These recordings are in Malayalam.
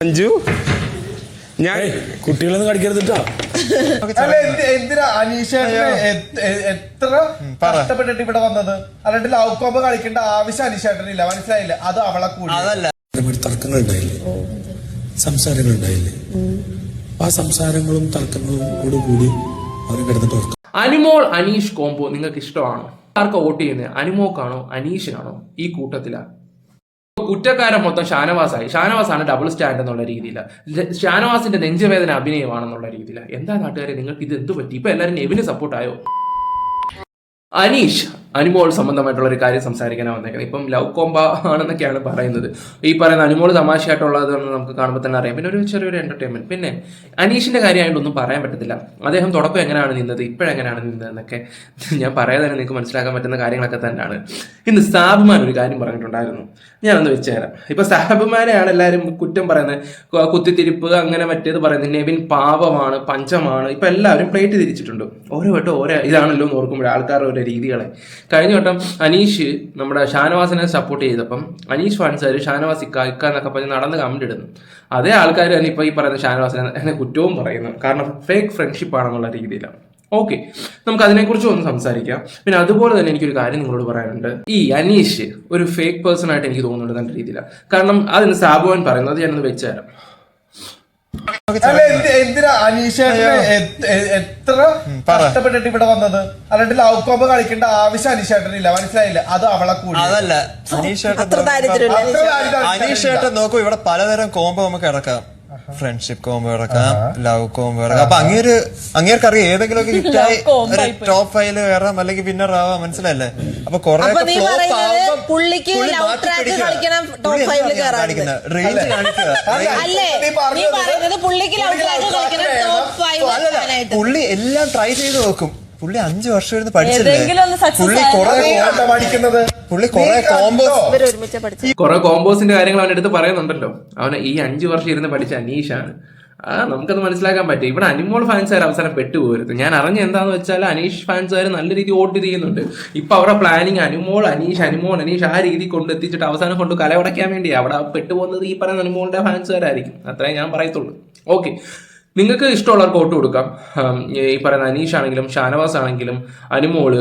അഞ്ചു ഞാൻ കുട്ടികളൊന്നും എന്ത് എന്തിനാ എ- എത്ര കഷ്ടപ്പെട്ടിട്ട് ഇവിടെ വന്നത്? അല്ലാണ്ട് ലവ് കോമ്പ് കളിക്കേണ്ട ആവശ്യം അനീഷേട്ടനില്ല. മനസ്സിലായില്ല? അത് അവളെ കൂടി. തർക്കങ്ങൾ ഉണ്ടായില്ലേ സംസാരങ്ങൾ ഉണ്ടായില്ലേ ആ സംസാരങ്ങളും തർക്കങ്ങളും കൂടി അവർ കിടന്നിട്ട് അനിമോൾ അനീഷ് കോംബോ നിങ്ങൾക്ക് ഇഷ്ടമാണോ? ആർക്കാ വോട്ട് ചെയ്യുന്നത്? അനിമോക്കാണോ അനീഷിനാണോ? ഈ കൂട്ടത്തിലാ. കുറ്റക്കാരൻ മൊത്തം ഷാനവാസായി. ഷാനവാസാണ് ഡബിൾ സ്റ്റാൻഡ് എന്നുള്ള രീതിയിൽ ഷാനവാസിന്റെ നെഞ്ചുവേദന അഭിനയമാണെന്നുള്ള രീതിയിൽ എന്താ നാട്ടുകാരെ നിങ്ങൾക്ക് ഇത് എന്ത് പറ്റി? ഇപ്പൊ എല്ലാവരും നെവിന് സപ്പോർട്ടായോ അനീഷ് അനിമോൾ സംബന്ധമായിട്ടുള്ള ഒരു കാര്യം സംസാരിക്കാനാണ് വന്നേക്കുന്നത്. ഇപ്പം ലവ് കോംബ ആണെന്നൊക്കെയാണ് പറയുന്നത്. ഈ പറയുന്ന അനുമോൾ തമാശയായിട്ടുള്ളത് എന്ന് നമുക്ക് കാണുമ്പോൾ തന്നെ അറിയാം. പിന്നെ ഒരു ചെറിയൊരു എന്റർടൈൻമെന്റ് പിന്നെ അനീഷിന്റെ കാര്യമായിട്ടൊന്നും പറയാൻ പറ്റത്തില്ല. അദ്ദേഹം തുടക്കം എങ്ങനെയാണ് നിന്നത്? ഇപ്പോഴെങ്ങനെയാണ് നിന്നതെന്നൊക്കെ ഞാൻ പറയാതെ തന്നെ നിങ്ങൾക്ക് മനസ്സിലാക്കാൻ പറ്റുന്ന കാര്യങ്ങളൊക്കെ തന്നെയാണ്. ഇന്ന് സാബുമാൻ ഒരു കാര്യം പറഞ്ഞിട്ടുണ്ടായിരുന്നു. ഞാനൊന്ന് വെച്ചുതരാം ഇപ്പൊ സാബുമാനെയാണ് എല്ലാവരും കുറ്റം പറയുന്നത്. കുത്തിത്തിരിപ്പ് അങ്ങനെ മറ്റേത് പറയുന്നത്. നെവിൻ പാപമാണ് പഞ്ചമാണ്. ഇപ്പൊ എല്ലാവരും പ്ലേറ്റ് തിരിച്ചിട്ടുണ്ട്. ഓരോ വട്ടം ഓരോ ഇതാണല്ലോ എന്ന് ഓർക്കുമ്പോൾ ആൾക്കാരുടെ ഓരോ രീതികളെ കഴിഞ്ഞ വട്ടം അനീഷ് നമ്മുടെ ഷാനവാസിനെ സപ്പോർട്ട് ചെയ്തപ്പം അനീഷ് ഫാൻസുകാർ ഷാനവാസ് ഇക്ക ഇക്ക എന്നൊക്കെ പറഞ്ഞ് നടന്ന് കമന്റ് ഇടുന്നു. അതേ ആൾക്കാർ തന്നെ ഇപ്പൊ ഈ പറയുന്ന ഷാനവാസിനെ എന്നെ കുറ്റവും പറയുന്നു. കാരണം ഫേക്ക് ഫ്രണ്ട്ഷിപ്പ് ആണെന്നുള്ള രീതിയിലാണ്. ഓക്കെ നമുക്ക് അതിനെക്കുറിച്ച് ഒന്ന് സംസാരിക്കാം. പിന്നെ അതുപോലെ തന്നെ എനിക്കൊരു കാര്യം നിങ്ങളോട് പറയാനുണ്ട്. ഈ അനീഷ് ഒരു ഫേക്ക് പേഴ്സൺ ആയിട്ട് എനിക്ക് തോന്നുന്നുണ്ട് നല്ല രീതിയിലാണ്. കാരണം അതിന് സാബുവാൻ പറയുന്നത് ഞാനൊന്ന് വെച്ചുതരാം എന്തിനാ എ- എത്ര കഷ്ടപ്പെട്ടിട്ട് ഇവിടെ വന്നത്? അല്ലാണ്ട് ലവ് കോമ്പ് കളിക്കേണ്ട ആവശ്യം അനീഷേട്ടനില്ല മനസ്സിലായില്ല? അത് അവളെ കൂടി. അതല്ല അനീഷേട്ടൻ അനീഷേട്ടൻ. നോക്കൂ ഇവിടെ പലതരം കോമ്പ് നമുക്ക് ഇറക്കാം ഫ്രണ്ട്ഷിപ്പ് കോംബോ ഇറക്കാം ലവ് കോംബോ ഇറക്കാം അപ്പൊ അങ്ങേര് അങ്ങേർക്ക് അറിയാം ഏതെങ്കിലും ഒക്കെ ഹിറ്റായി ഒരു ടോപ്പ് ഫൈവ് കയറാം അല്ലെങ്കിൽ വിന്നർ ആവാം മനസ്സിലല്ലേ അപ്പൊ കുറെ പുള്ളിക്ക് കളിക്കണം റേഞ്ച് കാണിക്കുക. പുള്ളിക്ക് ലവ് ട്രാക്ക് കളിക്കണം ടോപ്പ് ഫൈവ് അല്ലല്ല, പുള്ളി എല്ലാം ട്രൈ ചെയ്ത് നോക്കും. പുള്ളി അഞ്ചു വർഷം ഇരുന്ന് പഠിച്ചില്ലേ? പുള്ളി കുറെ പഠിക്കുന്നത്? പുള്ളി കുറെ കോംബോസ് ഒരുമിച്ച് പഠിച്ചു. കുറെ കോമ്പോസിന്റെ കാര്യങ്ങൾ അവൻ എടുത്ത് പറയുന്നുണ്ടല്ലോ. അവന് ഈ അഞ്ചു വർഷം ഇരുന്ന് പഠിച്ച അനീഷാണ്. ആ നമുക്കത് മനസ്സിലാക്കാൻ പറ്റും. ഇവിടെ അനിമോൾ ഫാൻസ് ഫാൻസുകാർ അവസാനം പെട്ടുപോകരുത് ഞാൻ അറിഞ്ഞ എന്താന്ന് വെച്ചാൽ അനീഷ് ഫാൻസുകാർ നല്ല രീതി വോട്ട് ചെയ്യുന്നുണ്ട്. ഇപ്പൊ അവരുടെ പ്ലാനിങ് അനിമോൾ അനീഷ് അനിമോൾ അനീഷ് ആ രീതി കൊണ്ട് എത്തിച്ചിട്ട് അവസാനം കൊണ്ട് കലവടയ്ക്കാൻ വേണ്ടി അവിടെ പെട്ടുപോകുന്നത് ഈ പറയുന്ന അനിമോളിന്റെ ഫാൻസുകാരായിരിക്കും. അത്രേ ഞാൻ പറയത്തുള്ളൂ. ഓക്കെ നിങ്ങൾക്ക് ഇഷ്ടമുള്ളവർക്ക് വോട്ട് കൊടുക്കാം. ഈ പറയുന്ന അനീഷ് ആണെങ്കിലും ഷാനവാസ് ആണെങ്കിലും അനുമോൾ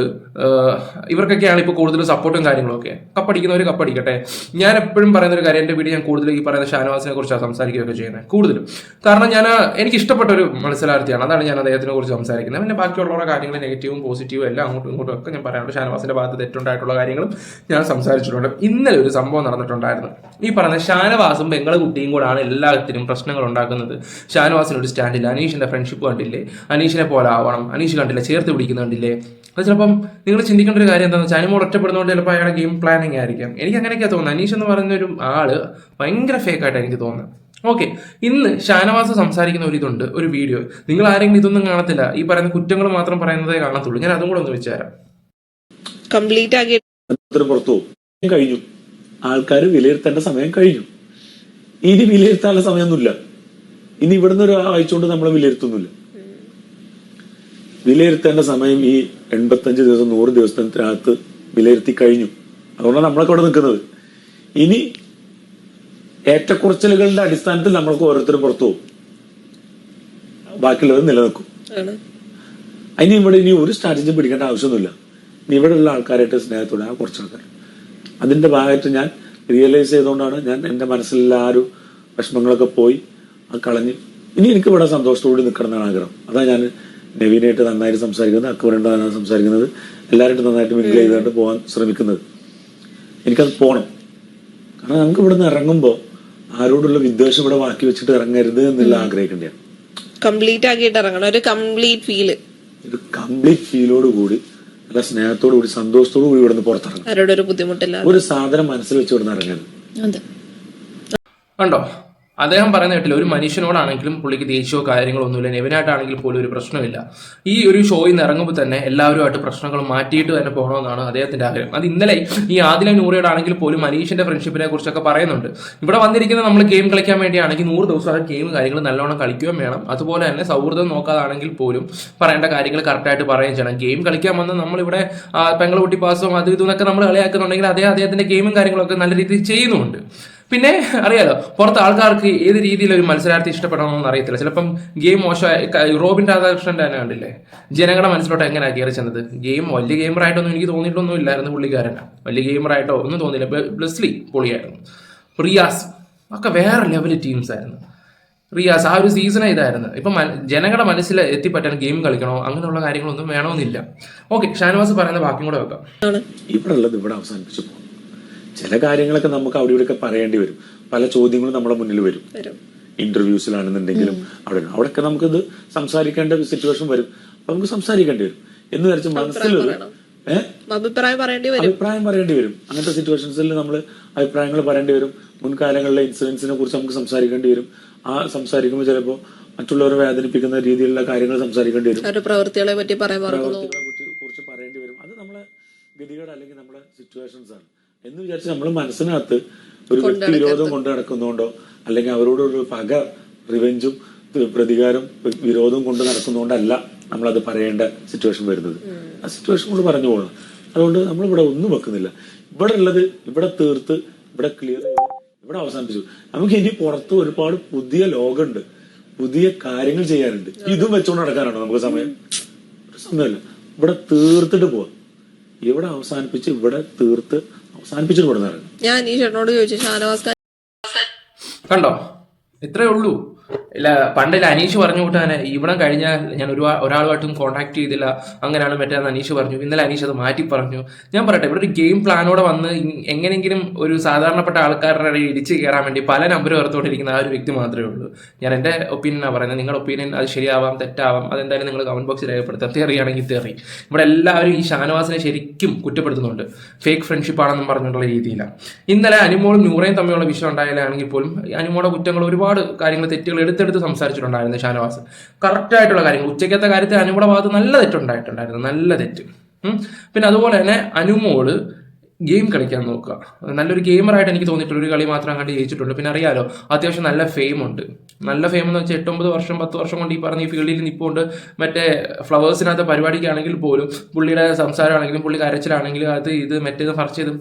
ഇവർക്കൊക്കെയാണ് ഇപ്പോൾ കൂടുതൽ സപ്പോർട്ടും കാര്യങ്ങളൊക്കെ. കപ്പടിക്കുന്നവർ കപ്പടിക്കട്ടെ. ഞാൻ എപ്പോഴും പറയുന്ന ഒരു കാര്യം എന്റെ വീട് ഞാൻ കൂടുതൽ ഈ പറയുന്ന ഷാനവാസിനെ കുറിച്ചാണ് സംസാരിക്കുകയൊക്കെ ചെയ്യുന്നത്. കൂടുതലും. കാരണം ഞാൻ എനിക്ക് ഇഷ്ടപ്പെട്ട ഒരു മത്സരാർത്ഥിയാണ്. അതാണ് ഞാൻ അദ്ദേഹത്തിനെ കുറിച്ച് സംസാരിക്കുന്നത്. പിന്നെ ബാക്കിയുള്ളവരുടെ കാര്യങ്ങൾ നെഗറ്റീവും പോസിറ്റീവും എല്ലാം അങ്ങോട്ടും ഇങ്ങോട്ടും ഒക്കെ ഞാൻ പറയാനുണ്ട് ഷാനവാസിന്റെ ഭാഗത്ത് തെറ്റുണ്ടായിട്ടുള്ള കാര്യങ്ങളും ഞാൻ സംസാരിച്ചിട്ടുണ്ട്. ഇന്നലെ ഒരു സംഭവം നടന്നിട്ടുണ്ടായിരുന്നു. ഈ പറയുന്ന ഷാനവാസും ബംഗള കുട്ടിയും കൂടാണ് എല്ലാത്തിനും പ്രശ്നങ്ങൾ ഉണ്ടാക്കുന്നത്. ഷാനവാസിന് ഒരു സ്റ്റാൻഡില്ല അനീഷിന്റെ ഫ്രണ്ട്ഷിപ്പ് കണ്ടില്ലേ? അനീഷിനെ പോലെ ആവണം. അനീഷ് കണ്ടില്ല. ചേർത്ത് പിടിക്കുന്ന കണ്ടില്ലേ? അത് ചിലപ്പം നിങ്ങൾ ചിന്തിക്കേണ്ട ഒരു കാര്യം എന്താണെന്ന് വെച്ചാൽ അനിമോൾ ഒറ്റപ്പെടുന്നതുകൊണ്ട് ചിലപ്പോൾ അയാളുടെ ഗെയിം പ്ലാനിങ് ആയിരിക്കാം. എനിക്ക് അങ്ങനെയൊക്കെയാണ് തോന്നുന്നത് അനീഷ് എന്ന് പറയുന്ന ഒരു ആൾ ഭയങ്കര ഫേക്ക് ആയിട്ട് എനിക്ക് തോന്നുന്നത്. ഓക്കെ ഇന്ന് ഷാനവാസ് സംസാരിക്കുന്ന ഒരു ഇതുണ്ട് ഒരു വീഡിയോ നിങ്ങൾ ആരെങ്കിലും ഇതൊന്നും കാണത്തില്ല. ഈ പറയുന്ന കുറ്റങ്ങൾ മാത്രം പറയുന്നതേ കാണത്തുള്ളൂ. ഞാൻ അതും കൂടെ ഒന്ന് വെച്ചുതരാം. കംപ്ലീറ്റ് ആക്കി. പുറത്തു കഴിഞ്ഞു. ആൾക്കാർ വിലയിരുത്തേണ്ട സമയം കഴിഞ്ഞു. ഇനി വിലയിരുത്താനുള്ള സമയമൊന്നുമില്ല. ഇനി ഇവിടുന്ന് ഒരു അയച്ചുകൊണ്ട് നമ്മളെ വിലയിരുത്തുന്നില്ല. വിലയിരുത്തേണ്ട സമയം ഈ എൺപത്തഞ്ച് ദിവസം നൂറ് ദിവസത്തിനകത്ത് വിലയിരുത്തി കഴിഞ്ഞു. അതുകൊണ്ടാണ് നമ്മളൊക്കെ ഇവിടെ നിൽക്കുന്നത്. ഇനി ഏറ്റക്കുറച്ചിലുകളുടെ അടിസ്ഥാനത്തിൽ നമ്മൾക്ക് ഓരോരുത്തരും പുറത്തു പോകും. ബാക്കിയുള്ളവർ നിലനിൽക്കും. അതിന് ഇവിടെ ഇനി ഒരു സ്ട്രാറ്റജി പിടിക്കേണ്ട ആവശ്യമൊന്നുമില്ല. ഇനി ഇവിടെയുള്ള ആൾക്കാരായിട്ട് സ്നേഹത്തോടെ ആ കുറച്ച് ആൾക്കാർ അതിന്റെ ഭാഗമായിട്ട് ഞാൻ റിയലൈസ് ചെയ്തുകൊണ്ടാണ് ഞാൻ എന്റെ മനസ്സിലുള്ള ആ ഒരു വിഷമങ്ങളൊക്കെ പോയി ആ കളഞ്ഞ്. ഇനി എനിക്ക് ഇവിടെ സന്തോഷത്തോടെ നിൽക്കണം എന്നാണ് ആഗ്രഹം. അതാ ഞാൻ നവീനായിട്ട് നന്നായിട്ട് സംസാരിക്കുന്നത് അക്ബറിന്റെ നന്നായി സംസാരിക്കുന്നത് എല്ലാവരും നന്നായിട്ട് മിങ്കിൾ ചെയ്തുകൊണ്ട് പോകാൻ ശ്രമിക്കുന്നത്. എനിക്കത് പോകണം കാരണം നമുക്ക് ഇവിടെ നിന്ന് ഇറങ്ങുമ്പോൾ ആരോടുള്ള വിദ്വേഷം ഇവിടെ ബാക്കി വെച്ചിട്ട് ഇറങ്ങരുത് എന്നുള്ള ആഗ്രഹിക്കേണ്ടതാണ് കംപ്ലീറ്റ് ആക്കിയിട്ട് ഇറങ്ങണം. ഒരു കംപ്ലീറ്റ് ഫീൽ ഒരു കംപ്ലീറ്റ് ഫീലോട് കൂടി നല്ല സ്നേഹത്തോടു കൂടി സന്തോഷത്തോടു കൂടി ഇവിടുന്ന് പുറത്തിറങ്ങും ഒരു ബുദ്ധിമുട്ടില്ല ഒരു സാധനം മനസ്സിൽ വെച്ച് ഇവിടുന്ന് ഇറങ്ങരുത്. അതെ. കണ്ടോ? അദ്ദേഹം പറയുന്ന കേട്ടില്ല ഒരു മനുഷ്യനോടാണെങ്കിലും പുള്ളിക്ക് ദേഷ്യമോ കാര്യങ്ങളോ ഒന്നുമില്ല നെവിനായിട്ടാണെങ്കിൽ പോലും ഒരു പ്രശ്നമില്ല. ഈ ഒരു ഷോയിൽ നിന്ന് ഇറങ്ങുമ്പോൾ തന്നെ എല്ലാവരുമായിട്ട് പ്രശ്നങ്ങൾ മാറ്റിയിട്ട് തന്നെ പോകണമെന്നാണ് അദ്ദേഹത്തിന്റെ ആഗ്രഹം. അത് ഇന്നലെ ഈ ആദില നൂറയോടാണെങ്കിൽ പോലും മനീഷിന്റെ ഫ്രണ്ട്ഷിപ്പിനെ കുറിച്ചൊക്കെ പറയുന്നുണ്ട്. ഇവിടെ വന്നിരിക്കുന്ന നമ്മൾ ഗെയിം കളിക്കാൻ വേണ്ടിയാണെങ്കിൽ നൂറ് ദിവസം ആ ഗെയിം കാര്യങ്ങൾ നല്ലോണം കളിക്കുകയും വേണം. അതുപോലെ തന്നെ സൗഹൃദം നോക്കാതാണെങ്കിൽ പോലും പറയേണ്ട കാര്യങ്ങൾ കറക്റ്റായിട്ട് പറയുകയും ചെയ്യണം. ഗെയിം കളിക്കാൻ വന്ന് നമ്മളിവിടെ പെങ്ങളൂട്ടി പാസും അത് ഇതും നമ്മൾ കളിയാക്കുന്നുണ്ടെങ്കിൽ അദ്ദേഹം അദ്ദേഹത്തിന്റെ ഗെയിമും കാര്യങ്ങളൊക്കെ നല്ല രീതിയിൽ ചെയ്യുന്നുണ്ട് പിന്നെ അറിയാലോ പുറത്ത് ആൾക്കാർക്ക് ഏത് രീതിയിൽ ഒരു മത്സരാർത്ഥി ഇഷ്ടപ്പെടണമെന്ന് അറിയത്തില്ല. ചിലപ്പം ഗെയിം മോശമായ റോബിൻ രാധാകൃഷ്ണന്റെ തന്നെ കണ്ടില്ലേ? ജനങ്ങളുടെ മനസ്സിലോട്ട് എങ്ങനെയാണ് കയറി ചെന്നത്? ഗെയിം വലിയ ഗെയിമറായിട്ടൊന്നും എനിക്ക് തോന്നിയിട്ടൊന്നും ഇല്ലായിരുന്നു പുള്ളിക്കാരനാ. വലിയ ഗെയിമറായിട്ടോ ഒന്നും തോന്നിയില്ല. ബ്ലസ്ലി പൊളിയായിരുന്നു റിയാസ് ഒക്കെ വേറെ ലെവൽ ടീംസ് ആയിരുന്നു. റിയാസ് ആ ഒരു സീസൺ ഇതായിരുന്നു. ഇപ്പം ജനങ്ങളുടെ മനസ്സിൽ എത്തിപ്പറ്റാൻ ഗെയിം കളിക്കണോ അങ്ങനെയുള്ള കാര്യങ്ങളൊന്നും വേണമെന്നില്ല. ഓക്കെ ഷാനവാസ് പറയുന്ന ബാക്കിയും കൂടെ വെക്കാം. ഇവിടെ അവസാനിപ്പിച്ചു. ചില കാര്യങ്ങളൊക്കെ നമുക്ക് അവിടെ ഇവിടെയൊക്കെ പറയേണ്ടി വരും. പല ചോദ്യങ്ങളും നമ്മുടെ മുന്നിൽ വരും. ഇന്റർവ്യൂസിലാണെന്നുണ്ടെങ്കിലും അവിടെ അവിടെയൊക്കെ നമുക്കിത് സംസാരിക്കേണ്ട സിറ്റുവേഷൻ വരും. അപ്പൊ നമുക്ക് സംസാരിക്കേണ്ടി വരും. എന്ന് വിചാരിച്ച് മനസ്സിലൊരു അഭിപ്രായം പറയേണ്ടി വരും. അഭിപ്രായം പറയേണ്ടി വരും. അങ്ങനത്തെ സിറ്റുവേഷൻസിൽ നമ്മൾ അഭിപ്രായങ്ങൾ പറയേണ്ടി വരും. മുൻകാലങ്ങളിലെ ഇൻസിഡൻസിനെ കുറിച്ച് നമുക്ക് സംസാരിക്കേണ്ടി വരും. ആ സംസാരിക്കുമ്പോൾ ചിലപ്പോൾ മറ്റുള്ളവരെ വേദനിപ്പിക്കുന്ന രീതിയിലുള്ള കാര്യങ്ങൾ സംസാരിക്കേണ്ടി വരും. പ്രവൃത്തികളെ പറ്റി പറയാൻ കുറിച്ച് പറയേണ്ടി വരും. അത് നമ്മളെ ഗതികേട് അല്ലെങ്കിൽ നമ്മുടെ സിറ്റുവേഷൻസ് ആണ്. എന്ന് വിചാരിച്ച് നമ്മൾ മനസ്സിനകത്ത് ഒരു വ്യക്തി വിരോധം കൊണ്ട് നടക്കുന്നതുകൊണ്ടോ അല്ലെങ്കിൽ അവരോടൊരു പക റിവെഞ്ചും പ്രതികാരം വിരോധം കൊണ്ട് നടക്കുന്നതുകൊണ്ടല്ല നമ്മളത് പറയേണ്ട സിറ്റുവേഷൻ വരുന്നത്. ആ സിറ്റുവേഷൻ കൊണ്ട് പറഞ്ഞു പോകണം. അതുകൊണ്ട് നമ്മൾ ഇവിടെ ഒന്നും വെക്കുന്നില്ല. ഇവിടെ ഉള്ളത് ഇവിടെ തീർത്ത് ഇവിടെ ക്ലിയർ ചെയ്ത് ഇവിടെ അവസാനിപ്പിച്ചു. നമുക്ക് ഇനി പുറത്ത് ഒരുപാട് പുതിയ ലോകമുണ്ട്. പുതിയ കാര്യങ്ങൾ ചെയ്യാനുണ്ട്. ഇതും വെച്ചുകൊണ്ട് നടക്കാനാണോ നമുക്ക് സമയം? ഒരു സമയമല്ല. ഇവിടെ തീർത്തിട്ട് പോവാം. ഇവിടെ അവസാനിപ്പിച്ച് ഇവിടെ തീർത്ത് അവസാനിപ്പിച്ചിട്ട് ഞാൻ ഈ ചേട്ടനോട് ചോദിച്ചു ഷാനവാസ് കണ്ടോ? ഇത്രേ ഉള്ളൂ. ഇല്ല പണ്ടില്ല അനീഷ് പറഞ്ഞു കൂട്ടാനെ ഇവിടെ കഴിഞ്ഞാൽ ഞാൻ ഒരു ഒരാളുമായിട്ടും കോൺടാക്ട് ചെയ്തില്ല. അങ്ങനെയാണ് മറ്റേന്ന് അനീഷ് പറഞ്ഞു. ഇന്നലെ അനീഷ് അത് മാറ്റി പറഞ്ഞു. ഞാൻ പറയട്ടെ ഇവിടെ ഒരു ഗെയിം പ്ലാനോടെ വന്ന് എങ്ങനെയെങ്കിലും ഒരു സാധാരണപ്പെട്ട ആൾക്കാരുടെ ഇടയിൽ ഇടിച്ച് കയറാൻ വേണ്ടി പല നമ്പർ ഓർത്തുകൊണ്ടിരിക്കുന്ന ആ ഒരു വ്യക്തി മാത്രമേ ഉള്ളൂ. ഞാൻ എന്റെ ഒപ്പീനിയനാണ് പറയുന്നത്. നിങ്ങളുടെ ഒപ്പീനിയൻ അത് ശരിയാവാം തെറ്റാവാം അതെന്തായാലും നിങ്ങൾ കമന്റ് ബോക്സിൽ രേഖപ്പെടുത്താം തെറിയാണെങ്കിൽ തെറി. ഇവിടെ എല്ലാവരും ഈ ഷാനവാസിനെ ശരിക്കും കുറ്റപ്പെടുത്തുന്നുണ്ട്. ഫേക്ക് ഫ്രണ്ട്ഷിപ്പ് ആണെന്നും പറഞ്ഞിട്ടുള്ള രീതിയിലാണ് ഇന്നലെ അനുമോളും നൂറയും തമ്മിലുള്ള വിഷയം ഉണ്ടായാലാണെങ്കിൽ പോലും അനുമോളുടെ കുറ്റങ്ങൾ ഒരുപാട് കാര്യങ്ങൾ തെറ്റുകൾ എടുത്തെടുത്ത് സംസാരിച്ചിട്ടുണ്ടായിരുന്നു ഷാനവാസ്. കറക്റ്റായിട്ടുള്ള കാര്യങ്ങൾ. ഉച്ചയ്ക്കത്തെ കാര്യത്തിൽ അനുകൂല ഭാഗത്ത് നല്ല തെറ്റുണ്ടായിട്ടുണ്ടായിരുന്നു. നല്ല തെറ്റ്. പിന്നെ അതുപോലെ തന്നെ അനുമോൾ ഗെയിം കളിക്കാൻ നോക്കുക. നല്ലൊരു ഗെയിമറായിട്ട് എനിക്ക് തോന്നിയിട്ടുള്ള ഒരു കളി മാത്രം കണ്ട് ജയിച്ചിട്ടുണ്ട് പിന്നെ അറിയാലോ അത്യാവശ്യം നല്ല ഫെയിം ഉണ്ട് നല്ല ഫെയിം എന്ന് വെച്ചാൽ എട്ടൊമ്പത് വർഷം പത്ത് വർഷം കൊണ്ട് ഈ പറഞ്ഞ ഈ ഫീൽഡിൽ നിൽപ്പുണ്ട് മറ്റേ ഫ്ലവേഴ്സിനകത്ത് പരിപാടിക്കാണെങ്കിൽ പോലും പുള്ളിയുടെ സംസാരമാണെങ്കിലും പുള്ളി കരച്ചിലാണെങ്കിലും അത് ഇത് മറ്റേത് ഫർച്ച് ചെയ്ത്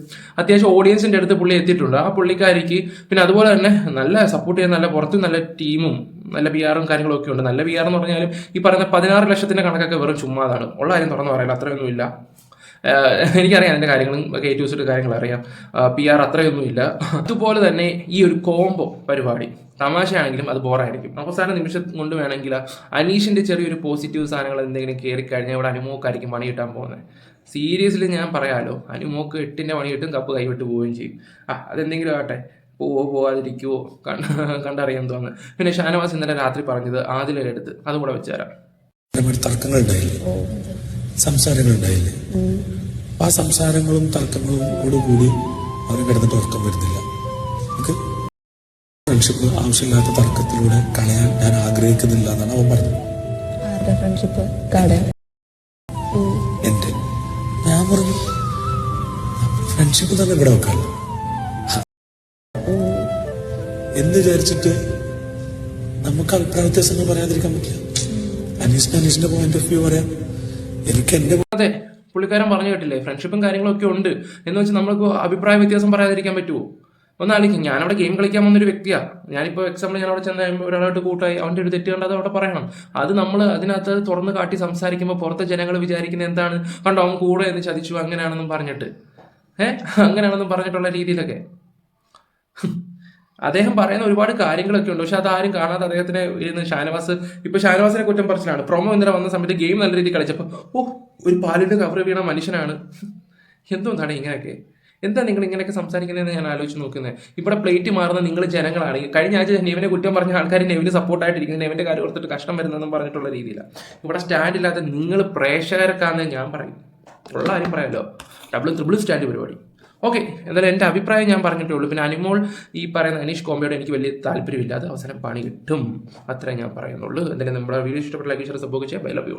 അത്യാവശ്യം ഓഡിയൻസിന്റെ അടുത്ത് പുള്ളി എത്തിയിട്ടുണ്ട്. ആ പുള്ളിക്കാരിക്ക് പിന്നെ അതുപോലെ തന്നെ നല്ല സപ്പോർട്ട് ചെയ്യുന്ന നല്ല പുറത്ത് നല്ല ടീമും നല്ല പി ആറും കാര്യങ്ങളും ഒക്കെ ഉണ്ട്. നല്ല പി ആർ എന്ന് പറഞ്ഞാലും ഈ പറയുന്ന പതിനാറ് ലക്ഷത്തിന്റെ കണക്കൊക്കെ വെറും ചുമ്മാതാണ്. ഉള്ള കാര്യം തുറന്നു പറയില്ല അത്രയൊന്നുമില്ല. എനിക്കറിയാം അതിന്റെ കാര്യങ്ങളും കെ ഏറ്റവും കാര്യങ്ങൾ അറിയാം പി ആർ അത്രയൊന്നുമില്ല. അതുപോലെ തന്നെ ഈ ഒരു കോംബോ പരിപാടി തമാശയാണെങ്കിലും അത് ബോറായിരിക്കും. അവസാന നിമിഷം കൊണ്ട് വേണമെങ്കിൽ അനീഷിന്റെ ചെറിയൊരു പോസിറ്റീവ് സാധനങ്ങൾ എന്തെങ്കിലും കയറി കഴിഞ്ഞാൽ ഇവിടെ അനുമോക്കായിരിക്കും പണി കിട്ടാൻ പോകുന്നത്. സീരിയസ്ലി ഞാൻ പറയാമല്ലോ അനുമോക്ക് എട്ടിന്റെ പണി കിട്ടും കപ്പ് കൈവിട്ട് പോവുകയും ചെയ്യും. ആ അതെന്തെങ്കിലും ആട്ടെ പോവോ പോവാതിരിക്കുവോ കണ്ട കണ്ടറിയാൻ തോന്നുന്നു. പിന്നെ ഷാനവാസ് ഇന്നലെ രാത്രി പറഞ്ഞത് ആദ്യം എടുത്ത് അതും കൂടെ വെച്ചുതരാം തർക്കങ്ങൾ ഉണ്ടായില്ലേ സംസാരങ്ങൾ ഉണ്ടായില്ലേ ആ സംസാരങ്ങളും തർക്കങ്ങളും കൂടി അവർ കിടന്നിട്ട് ഉറക്കം വരുന്നില്ല. നമുക്ക് ഫ്രണ്ട്ഷിപ്പ് ആവശ്യമില്ലാത്ത തർക്കത്തിലൂടെ കളയാൻ ഞാൻ ആഗ്രഹിക്കുന്നില്ല എന്നാണ് അവൻ പറഞ്ഞത്. ഫ്രണ്ട്ഷിപ്പ് എന്റെ ഞാൻ പറഞ്ഞു ഫ്രണ്ട്ഷിപ്പ് തന്നെ ഇവിടെ വെക്കാമല്ലോ എന്ന് വിചാരിച്ചിട്ട് നമുക്ക് അഭിപ്രായ വ്യത്യാസങ്ങൾ പറയാതിരിക്കാൻ പറ്റില്ല. അനീഷിന് അനീഷിന്റെ പോയിന്റ് ഓഫ് വ്യൂ പറയാം. എനിക്ക് എന്റെ അതെ പുള്ളിക്കാരൻ പറഞ്ഞു കേട്ടില്ലേ ഫ്രണ്ട്ഷിപ്പും കാര്യങ്ങളൊക്കെ ഉണ്ട്. എന്ന് വെച്ച് നമ്മൾക്ക് അഭിപ്രായ വ്യത്യാസം പറയാതിരിക്കാൻ പറ്റുമോ ഒന്നാലിക്കും ഞാനവിടെ ഗെയിം കളിക്കാൻ വന്നൊരു വ്യക്തിയാ. ഞാനിപ്പോൾ എക്സാമ്പിൾ ഞാൻ അവിടെ ചെന്ന് ഒരാളായിട്ട് കൂട്ടായി അവന്റെ ഒരു തെറ്റ് കണ്ടത് അവിടെ പറയണം. അത് നമ്മൾ അതിനകത്ത് തുറന്ന് കാട്ടി സംസാരിക്കുമ്പോൾ പുറത്തെ ജനങ്ങൾ വിചാരിക്കുന്നത് എന്താണ്? കണ്ടോ അവൻ കൂടെ എന്ന് ചതിച്ചു അങ്ങനെയാണെന്നും പറഞ്ഞിട്ട്. ഏഹ് അങ്ങനെയാണെന്നും പറഞ്ഞിട്ടുള്ള രീതിയിലൊക്കെ. അദ്ദേഹം പറയുന്ന ഒരുപാട് കാര്യങ്ങളൊക്കെ ഉണ്ട്. പക്ഷെ ആരും കാണാതെ അദ്ദേഹത്തിന് ഇരുന്ന് ഷാനവാസ് ഇപ്പൊ ഷാനവാസിനെ കുറ്റം പറച്ചിലാണ്. പ്രൊമോ ഇന്നലെ വന്ന സമയത്ത് ഗെയിം നല്ല രീതിയിൽ കളിച്ചപ്പോൾ ഓ ഒരു പാലിന്റെ കവർ വീണ മനുഷ്യനാണ്. എന്തുകൊണ്ടാണ് ഇങ്ങനെയൊക്കെ? എന്താ നിങ്ങൾ ഇങ്ങനെയൊക്കെ സംസാരിക്കുന്നതെന്ന് ഞാൻ ആലോചിച്ച് നോക്കുന്നത് ഇവിടെ പ്ലേറ്റ് മാറുന്ന നിങ്ങൾ ജനങ്ങളാണ്. കഴിഞ്ഞ ആഴ്ച നെവിനെ കുറ്റം പറഞ്ഞ ആൾക്കാർ നെവിന് സപ്പോർട്ടായിട്ടിരിക്കുന്നത് നെവിന്റെ കാര്യം ഓർത്തിട്ട് കഷ്ടം വരുന്നതെന്നും പറഞ്ഞിട്ടുള്ള രീതിയിലാണ് ഇവിടെ സ്റ്റാൻഡ് ഇല്ലാത്ത നിങ്ങൾ പ്രേക്ഷകർക്കാന്ന് ഞാൻ പറയും. ഉള്ള കാര്യം പറയാമല്ലോ ഡബിൾ ത്രിബിൾ സ്റ്റാൻഡ് പരിപാടി. ഓക്കെ എന്തായാലും എന്റെ അഭിപ്രായം ഞാൻ പറഞ്ഞിട്ടേ ഉള്ളൂ പിന്നെ അനിമോൾ ഈ പറയുന്ന അനീഷ് കോമ്പയോട് എനിക്ക് വലിയ താല്പര്യമില്ല. അത് അവസാനം പണി കിട്ടും. അത്രേ ഞാൻ പറയുന്നുള്ളൂ. എന്തായാലും നമ്മുടെ വീഡിയോ ഇഷ്ടപ്പെട്ട ലൈക്ക് ഷെയർ സപ്പോർട്ട് ചെയ്യാം. Bye love